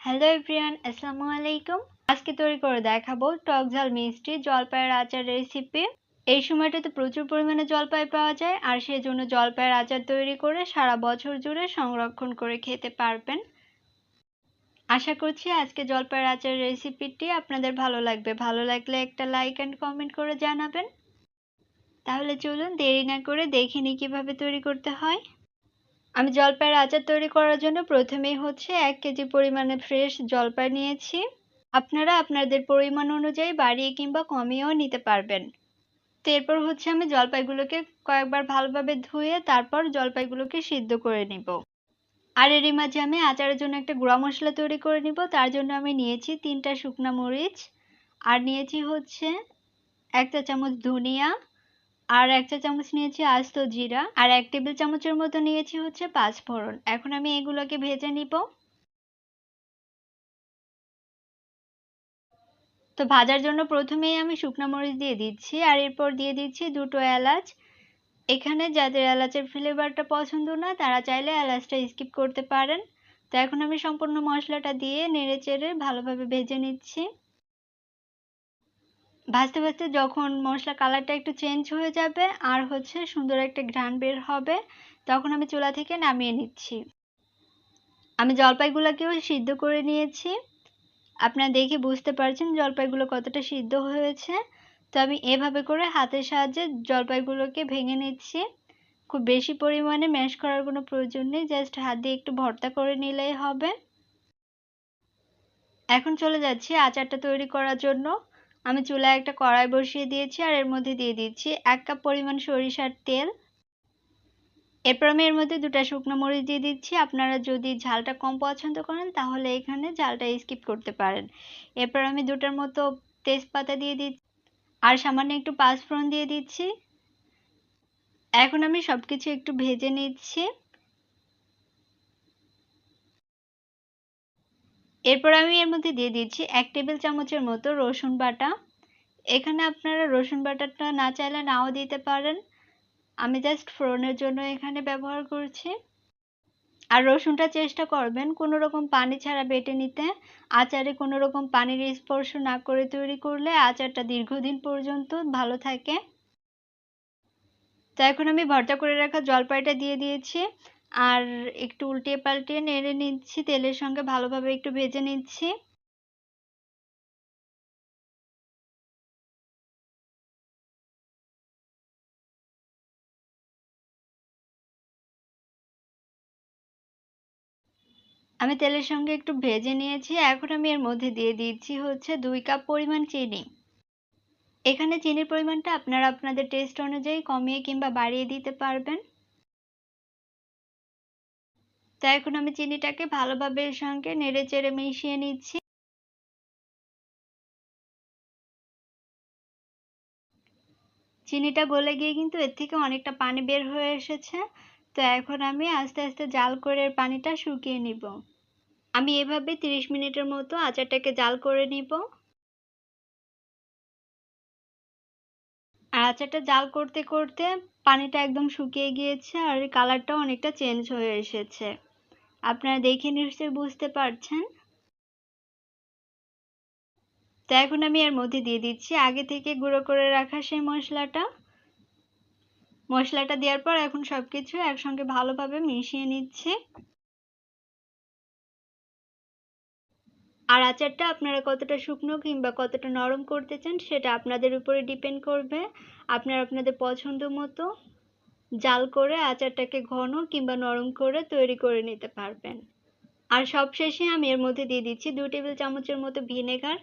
Hello everyone আসসালামু আলাইকুম আজকে তৈরি করে দেখাবো টক ঝাল মিষ্টি জলপাইয়ের আচার রেসিপি এই সময়টাতে প্রচুর পরিমাণে জলপাই পাওয়া যায় আর সেই জন্য জলপাইয়ের আচার তৈরি করে সারা বছর জুড়ে সংরক্ষণ করে খেতে পারবেন। আশা করছি আজকে জলপাইয়ের আচার রেসিপিটি আপনাদের ভালো লাগবে। ভালো লাগলে একটা লাইক অ্যান্ড কমেন্ট করে জানাবেন। তাহলে চলুন দেরি না করে দেখে নিই কীভাবে তৈরি করতে হয়। আমি জলপাইয়ের আচার তৈরি করার জন্য প্রথমেই হচ্ছে এক কেজি পরিমাণে ফ্রেশ জলপাই নিয়েছি। আপনারা আপনাদের পরিমাণ অনুযায়ী বাড়িয়ে কিংবা কমিয়েও নিতে পারবেন। তো এরপর হচ্ছে আমি জলপাইগুলোকে কয়েকবার ভালোভাবে ধুয়ে তারপর জলপাইগুলোকে সিদ্ধ করে নিব। আর এরই মাঝে আমি আচারের জন্য একটা গুঁড়া মশলা তৈরি করে নিব। তার জন্য আমি নিয়েছি তিনটা শুকনা মরিচ। আর নিয়েছি হচ্ছে এক চা চামচ ধনিয়া। আর এক চা চামচ নিয়েছি আস্ত জিরা, আর এক টেবিল চামচের মতো নিয়েছি হচ্ছে পাঁচ ফোড়ন এখন আমি এগুলোকে ভেজে নিব। তো ভাজার জন্য প্রথমেই আমি শুকনো মরিচ দিয়ে দিচ্ছি, আর এরপর দিয়ে দিচ্ছি দুটো এলাচ। এখানে যাদের এলাচের ফ্লেভারটা পছন্দ না, তারা চাইলে এলাচটা স্কিপ করতে পারেন। তো এখন আমি সম্পূর্ণ মশলাটা দিয়ে নেড়ে চেড়ে ভালোভাবে ভেজে নিচ্ছি। ভাজতে ভাজতে যখন মশলা কালারটা একটু চেঞ্জ হয়ে যাবে আর হচ্ছে সুন্দর একটা ঘ্রাণ বের হবে, তখন আমি চুলা থেকে নামিয়ে নিচ্ছি। আমি জলপাইগুলোকেও সিদ্ধ করে নিয়েছি। আপনারা দেখে বুঝতে পারছেন জলপাইগুলো কতটা সিদ্ধ হয়েছে। তো আমি এভাবে করে হাতের সাহায্যে জলপাইগুলোকে ভেঙে নিচ্ছি। খুব বেশি পরিমাণে ম্যাশ করার কোনো প্রয়োজন নেই জাস্ট হাত দিয়ে একটু ভর্তা করে নিলেই হবে। এখন চলে যাচ্ছি আচারটা তৈরি করার জন্য। আমি চুলায় একটা কড়াই বসিয়ে দিয়েছি আর এর মধ্যে দিয়ে দিচ্ছি এক কাপ পরিমাণ সরিষার তেল। এরপর আমি এর মধ্যে দুটা শুকনো মরিচ দিয়ে দিচ্ছি। আপনারা যদি ঝালটা কম পছন্দ করেন তাহলে এখানে ঝালটা স্কিপ করতে পারেন। এরপর আমি দুটার মতো তেজপাতা দিয়ে দিচ্ছি আর সামান্য একটু পাঁচফোড়ন দিয়ে দিচ্ছি। এখন আমি সব কিছু একটু ভেজে নিচ্ছি। এরপর আমি এর মধ্যে দিয়ে দিচ্ছি এক টেবিল চামচের মতো রসুন বাটা। এখানে আপনারা রসুন বাটাটা না চাইলে নাও দিতে পারেন। আমি জাস্ট ফোড়নের জন্য এখানে ব্যবহার করছি। আর রসুনটা চেষ্টা করবেন কোনো রকম পানি ছাড়া বেটে নিতে। আচারে কোনো রকম পানির স্পর্শ না করে তৈরি করলে আচারটা দীর্ঘদিন পর্যন্ত ভালো থাকে। তো এখন আমি ভর্তা করে রাখা জলপাইটা দিয়ে দিয়েছি। আর একটু উল্টিয়ে পাল্টিয়ে নেড়ে নিচ্ছি, তেলের সঙ্গে ভালোভাবে একটু ভেজে নিচ্ছি। আমি তেলের সঙ্গে একটু ভেজে নিয়েছি, এখন আমি এর মধ্যে দিয়ে দিচ্ছি হচ্ছে দুই কাপ পরিমাণ চিনি। এখানে চিনির পরিমাণটা আপনারা আপনাদের টেস্ট অনুযায়ী কমিয়ে কিংবা বাড়িয়ে দিতে পারবেন। তো এখন আমি চিনিটাকে ভালোভাবে এর সঙ্গে নেড়ে চেড়ে মিশিয়ে নিচ্ছি। চিনিটা গলে গিয়ে কিন্তু এর থেকে অনেকটা পানি বের হয়ে এসেছে। তো এখন আমি আস্তে আস্তে জাল করে পানিটা শুকিয়ে নিব। আমি এভাবে 30 মিনিটের মতো আচারটাকে জাল করে নিব। আর আচারটা জাল করতে করতে পানিটা একদম শুকিয়ে গিয়েছে আর কালারটাও অনেকটা চেঞ্জ হয়ে এসেছে। আপনারা দেখে নিশ্চয়ই বুঝতে পারছেন? তো এখন আমি এর মধ্যে দিয়ে দিচ্ছি। আগে থেকে গুঁড়ো করে রাখা সেই মশলাটা। মশলাটা দেওয়ার পর এখন সবকিছু একসঙ্গে ভালোভাবে মিশিয়ে নিচ্ছি। আর আচারটা আপনারা কতটা শুকনো কিংবা কতটা নরম করতে চান, সেটা আপনাদের উপরে ডিপেন্ড করবে। আপনারা আপনাদের পছন্দ মতো জাল করে আচারটাকে ঘন কিংবা নরম করে তৈরি করে নিতে পারবেন। আর সবশেষে আমি এর মধ্যে দিয়ে দিচ্ছি দু টেবিল চামচের মতো ভিনেগার।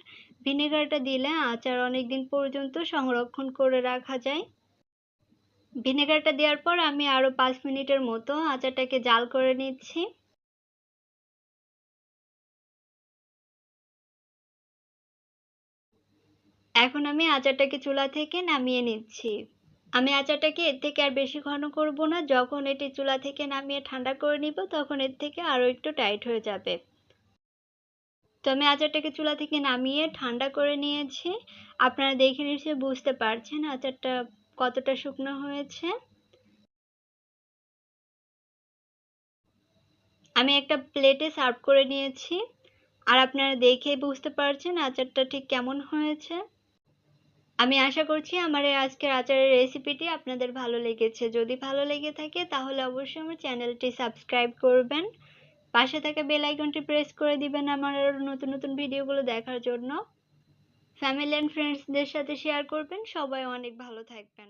ভিনেগারটা দিলে আচার অনেক দিন পর্যন্ত সংরক্ষণ করে রাখা যায়। ভিনেগারটা দেওয়ার পর আমি আরও পাঁচ মিনিটের মতো আচারটাকে জাল করে নিচ্ছি। এখন আমি আচারটাকে চুলা থেকে নামিয়ে নিচ্ছি। আমি আচারটাকে এর থেকে আর বেশি ঘন করব না। যখন এটি চুলা থেকে নামিয়ে ঠান্ডা করে নিব, তখন এর থেকে আরও একটু টাইট হয়ে যাবে। তো আমি আচারটাকে চুলা থেকে নামিয়ে ঠান্ডা করে নিয়েছি। আপনারা দেখে নিশ্চয়ই বুঝতে পারছেন আচারটা কতটা শুকনো হয়েছে। আমি একটা প্লেটে সার্ভ করে নিয়েছি। আর আপনারা দেখেই বুঝতে পারছেন আচারটা ঠিক কেমন হয়েছে। আমি আশা করছি আমার এই আজকের আচারের রেসিপিটি আপনাদের ভালো লেগেছে। যদি ভালো লেগে থাকে, তাহলে অবশ্যই আমার চ্যানেলটি সাবস্ক্রাইব করবেন। পাশে থাকা বেল প্রেস করে দিবেন আমার আরও নতুন নতুন ভিডিওগুলো দেখার জন্য। ফ্যামিলি অ্যান্ড ফ্রেন্ডসদের সাথে শেয়ার করবেন। সবাই অনেক ভালো থাকবেন।